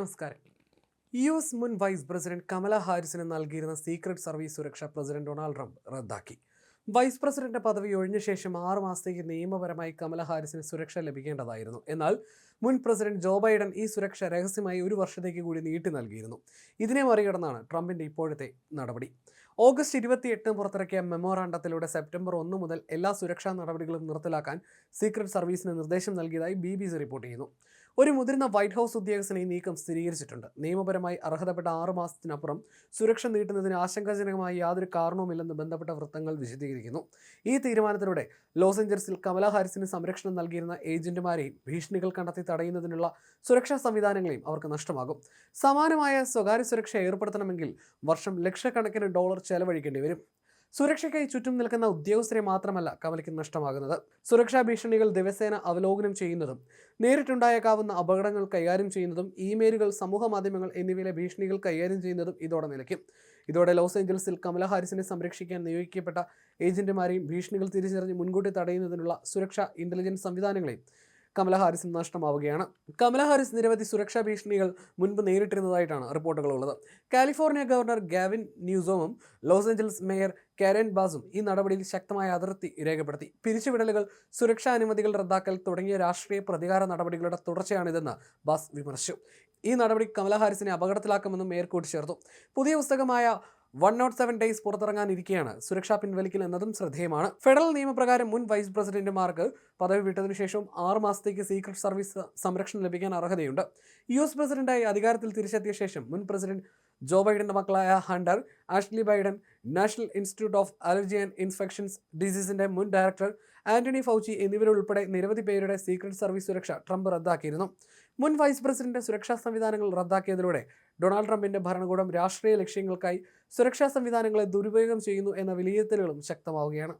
നമസ്കാരം. U S മുൻ vice president Kamala ഹാരിസിന് നൽകിയിരുന്ന സീക്രട്ട് സർവീസ് സുരക്ഷ പ്രസിഡന്റ് ഡൊണാൾഡ് ട്രംപ് റദ്ദാക്കി. വൈസ് പ്രസിഡന്റ് പദവി ഒഴിഞ്ഞ ശേഷം ആറ് മാസത്തേക്ക് നിയമപരമായി കമല ഹാരിസിന് സുരക്ഷ ലഭിക്കേണ്ടതായിരുന്നു. എന്നാൽ മുൻ പ്രസിഡന്റ് ജോ ബൈഡൻ ഈ സുരക്ഷ രഹസ്യമായി ഒരു വർഷത്തേക്ക് കൂടി നീട്ടി നൽകിയിരുന്നു. ഇതിനെ മറികടന്നാണ് ട്രംപിന്റെ ഇപ്പോഴത്തെ നടപടി. ഓഗസ്റ്റ് ഇരുപത്തിയെട്ടിന് പുറത്തിറക്കിയ മെമ്മോറാണ്ടത്തിലൂടെ സെപ്റ്റംബർ ഒന്ന് മുതൽ എല്ലാ സുരക്ഷാ നടപടികളും നിർത്തലാക്കാൻ സീക്രട്ട് സർവീസിന് നിർദ്ദേശം നൽകിയതായി ബി ബി സി റിപ്പോർട്ട് ചെയ്യുന്നു. ഒരു മുതിർന്ന വൈറ്റ് ഹൗസ് ഉദ്യോഗസ്ഥൻ ഈ നീക്കം സ്ഥിരീകരിച്ചിട്ടുണ്ട്. നിയമപരമായി അർഹതപ്പെട്ട ആറു മാസത്തിനപ്പുറം സുരക്ഷ നീട്ടുന്നതിന് ആശങ്കാജനകമായ യാതൊരു കാരണവുമില്ലെന്ന് ബന്ധപ്പെട്ട വൃത്തങ്ങൾ വിശദീകരിക്കുന്നു. ഈ തീരുമാനത്തിലൂടെ ലോസ് ഏഞ്ചൽസിൽ കമല ഹാരിസിന് സംരക്ഷണം നൽകിയിരുന്ന ഏജന്റുമാരെയും ഭീഷണികൾ കണ്ടെത്തി തടയുന്നതിനുള്ള സുരക്ഷാ സംവിധാനങ്ങളെയും അവർക്ക് നഷ്ടമാകും. സമാനമായ സ്വകാര്യ സുരക്ഷ ഏർപ്പെടുത്തണമെങ്കിൽ വർഷം ലക്ഷക്കണക്കിന് ഡോളർ ചെലവഴിക്കേണ്ടി വരും. സുരക്ഷയ്ക്കായി ചുറ്റും നിൽക്കുന്ന ഉദ്യോഗസ്ഥരെ മാത്രമല്ല കമലയ്ക്ക് നഷ്ടമാകുന്നത്. സുരക്ഷാ ഭീഷണികൾ ദിവസേന അവലോകനം ചെയ്യുന്നതും നേരിട്ടുണ്ടായേക്കാവുന്ന അപകടങ്ങൾ കൈകാര്യം ചെയ്യുന്നതും ഇമെയിലുകൾ സമൂഹ മാധ്യമങ്ങൾ എന്നിവയിലെ ഭീഷണികൾ കൈകാര്യം ചെയ്യുന്നതും ഇതോടെ നിലയ്ക്കും. ഇതോടെ ലോസ് ഏഞ്ചൽസിൽ കമല ഹാരിസിനെ സംരക്ഷിക്കാൻ നിയോഗിക്കപ്പെട്ട ഏജന്റുമാരെയും ഭീഷണികൾ തിരിച്ചറിഞ്ഞ് മുൻകൂട്ടി തടയുന്നതിനുള്ള സുരക്ഷാ ഇന്റലിജൻസ് സംവിധാനങ്ങളെയും കമല ഹാരിസിന് നഷ്ടമാവുകയാണ്. കമല ഹാരിസ് നിരവധി സുരക്ഷാ ഭീഷണികൾ മുൻപ് നേരിട്ടിരുന്നതായിട്ടാണ് റിപ്പോർട്ടുകളുള്ളത്. കാലിഫോർണിയ ഗവർണർ ഗാവിൻ ന്യൂസോമും ലോസ് ഏഞ്ചൽസ് മേയർ കാരൻ ബാസും ഈ നടപടിയിൽ ശക്തമായ അതിർത്തി രേഖപ്പെടുത്തി. പിരിച്ചുവിടലുകൾ സുരക്ഷാ അനുമതികൾ റദ്ദാക്കൽ തുടങ്ങിയ രാഷ്ട്രീയ പ്രതികാര നടപടികളുടെ തുടർച്ചയാണിതെന്ന് ബാസ് വിമർശിച്ചു. ഈ നടപടി കമല ഹാരിസിനെ അപകടത്തിലാക്കുമെന്നും മേയർ കൂട്ടിച്ചേർത്തു. പുതിയ പുസ്തകമായ വൺ നോട്ട് സെവൻ ഡേയ്സ് പുറത്തിറങ്ങാനിരിക്കെയാണ്. സുരക്ഷാ പിൻവലിക്കൽ എന്നതും ശ്രദ്ധേയമാണ്. ഫെഡറൽ നിയമപ്രകാരം മുൻ വൈസ് പ്രസിഡന്റുമാർക്ക് പദവി വിട്ടതിനു ശേഷം ആറ് മാസത്തേക്ക് സീക്രട്ട് സർവീസ് സംരക്ഷണം ലഭിക്കാൻ അർഹതയുണ്ട്. യു എസ് പ്രസിഡന്റായി അധികാരത്തിൽ തിരിച്ചെത്തിയ ശേഷം മുൻ പ്രസിഡന്റ് ജോ ബൈഡന്റെ മക്കളായ Hunter Ashley Biden national institute of allergy and infections ഡിസീസിന്റെ മുൻ ഡയറക്ടർ ആന്റണി ഫൗച്ചി എന്നിവരുൾപ്പെടെ നിരവധി പേരുടെ സീക്രട്ട് സർവീസ് സുരക്ഷ ട്രംപ് റദ്ദാക്കിയിരുന്നു. മുൻ വൈസ് പ്രസിഡന്റ് സുരക്ഷാ സംവിധാനങ്ങൾ റദ്ദാക്കിയതിലൂടെ ഡൊണാൾഡ് ട്രംപിന്റെ ഭരണകൂടം രാഷ്ട്രീയ ലക്ഷ്യങ്ങൾക്കായി സുരക്ഷാ സംവിധാനങ്ങളെ ദുരുപയോഗം ചെയ്യുന്നു എന്ന വിലയിരുത്തലുകളും ശക്തമാവുകയാണ്.